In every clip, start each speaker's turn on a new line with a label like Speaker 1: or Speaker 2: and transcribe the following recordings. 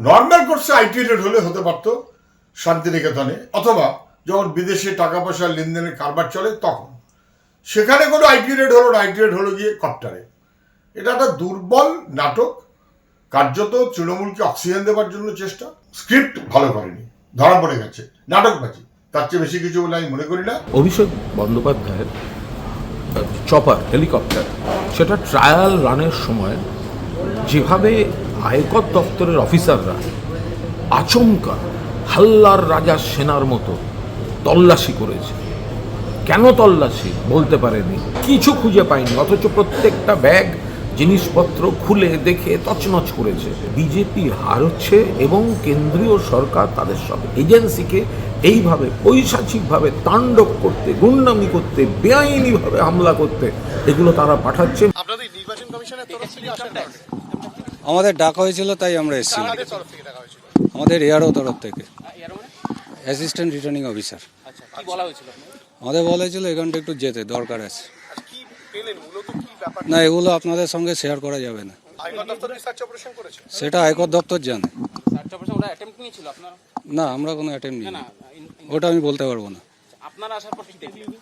Speaker 1: Normal কোর্সে IT rate হলে হতে পারতো শান্তিনিকেতনে, অথবা যখন বিদেশে টাকা পয়সা লেনদেনের কারবার চলে তখন। সেখানে কোনো আইটি রেট হলো না আইটি রেট হলো গিয়ে কপ্টারে এটা একটা দুর্বল নাটক, কার্যত তৃণমূলকে অক্সিজেন দেওয়ার জন্য চেষ্টা, স্ক্রিপ্ট ভালো করেনি, ধরা পড়ে গেছে নাটক নাটকবাজি। তার চেয়ে বেশি কিছু বলে আমি মনে করি না।
Speaker 2: অভিষেক বন্দ্যোপাধ্যায়ের চপার হেলিকপ্টার সেটা ট্রায়াল রানের সময় যেভাবে আয়কর দপ্তরের অফিসাররা আচমকা হাল্লার রাজা সেনার মতো তল্লাশি করেছে। কেন তল্লাশি? বলতে পারেনি। কিছু খুঁজে পায়নি অথচ প্রত্যেকটা ব্যাগ জিনিসপত্র খুলে দেখে তছনছ করেছে। বিজেপি হারছে এবং কেন্দ্রীয় সরকার তাদের সব এজেন্সিকে এইভাবে পৈশাচিকভাবে তাণ্ডব করতে গুন্ডামি করতে বেআইনিভাবে হামলা করতে এগুলো তারা পাঠাচ্ছে।
Speaker 3: আপনাদের নির্বাচন কমিশনের তরফ থেকে?
Speaker 4: আমাদের ডাকা হয়েছিল তাই আমরা
Speaker 3: হয়েছিল?
Speaker 4: আমাদের এয়ারও তরফ থেকে। অ্যাসিস্ট্যান্ট রিটার্নিং অফিসার
Speaker 5: আচ্ছা বলা হয়েছিল?
Speaker 4: আমাদের বলা হয়েছিল এখানটা একটু যেতে দরকার আছে। না এগুলো আপনাদের সঙ্গে শেয়ার করা যাবে না। সেটা আয়কর দপ্তর জানে। না আমরা কোনো অ্যাটেম্প নিই ওটা আমি বলতে পারব না।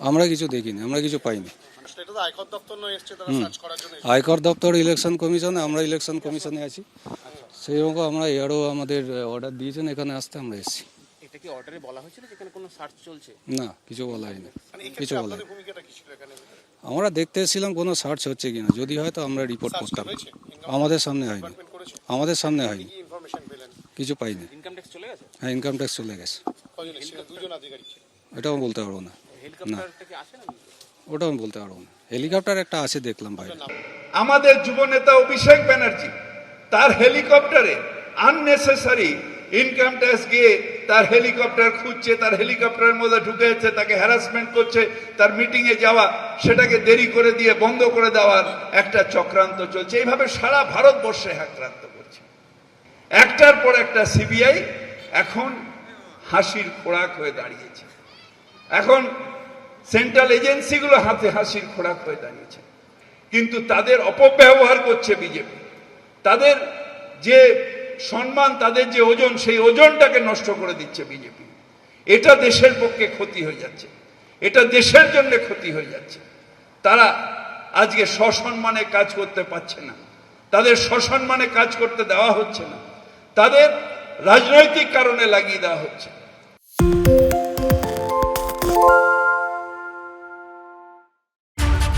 Speaker 4: আমরা কিছু দেখিনি আমরা কিছু পাইনি।
Speaker 3: আয়কর দপ্তর এসেছে।
Speaker 4: আয়কর দপ্তর ইলেকশন কমিশনে আমরা ইলেকশন কমিশনে আছি। সেই রকম আমরা এয়ারও আমাদের অর্ডার দিয়েছেন এখানে আসতে আমরা এসেছি।
Speaker 5: এটা কি অর্ডারে বলা হয়েছিল যেখানে কোনো সার্চ চলছে?
Speaker 4: না কিছু বলা হয়নি।
Speaker 3: মানে
Speaker 4: কিছু বলা
Speaker 3: আপনাদের ভূমিকাটা কি ছিল এখানে?
Speaker 4: আমরা দেখতে এসেছিলাম কোনো সার্চ হচ্ছে কিনা। যদি হয় তো আমরা রিপোর্ট করতাম। আমাদের সামনে হয়নি। আমাদের সামনে হয়নি।
Speaker 3: কি ইনফরমেশন পেলেন?
Speaker 4: কিছু পাইনি।
Speaker 5: ইনকাম ট্যাক্স চলে গেছে?
Speaker 4: হ্যাঁ ইনকাম ট্যাক্স চলে গেছে।
Speaker 5: আচ্ছা।
Speaker 4: এটাও বলতে পারব না।
Speaker 5: না।
Speaker 4: ওটাও আমি বলতে পারব না। হেলিকপ্টার একটা আছে দেখলাম বাইরে
Speaker 6: আমাদের যুবনেতা অভিষেক ব্যানার্জি তার হেলিকপ্টারে আননেসেসারি ইনকাম ট্যাক্স গিয়ে তার হেলিকপ্টার খুঁজছে তার হেলিকপ্টারের মধ্যে ঢুকে যাচ্ছে তাকে হ্যারাসমেন্ট করছে তার মিটিংয়ে যাওয়া সেটাকে দেরি করে দিয়ে বন্ধ করে দেওয়ার একটা চক্রান্ত চলছে। এইভাবে সারা ভারতবর্ষে আক্রান্ত করছে। একটার পর একটা সিবিআই এখন হাসির খোরাক হয়ে দাঁড়িয়েছে। এখন সেন্ট্রাল এজেন্সিগুলো হাতে হাসির খোরাক হয়ে দাঁড়িয়েছে। কিন্তু তাদের অপব্যবহার করছে বিজেপি। তাদের যে সম্মান, তাদের যে ওজন, সেই ওজনটাকে নষ্ট করে দিচ্ছে বিজেপি। এটা দেশের পক্ষে ক্ষতি হয়ে যাচ্ছে। এটা দেশের জন্য ক্ষতি হয়ে যাচ্ছে। তারা আজকে সসম্মানে কাজ করতে পারছে না। তাদের সসম্মানে কাজ করতে দেওয়া হচ্ছে না। তাদের রাজনৈতিক কারণে লাগিয়ে দেওয়া হচ্ছে।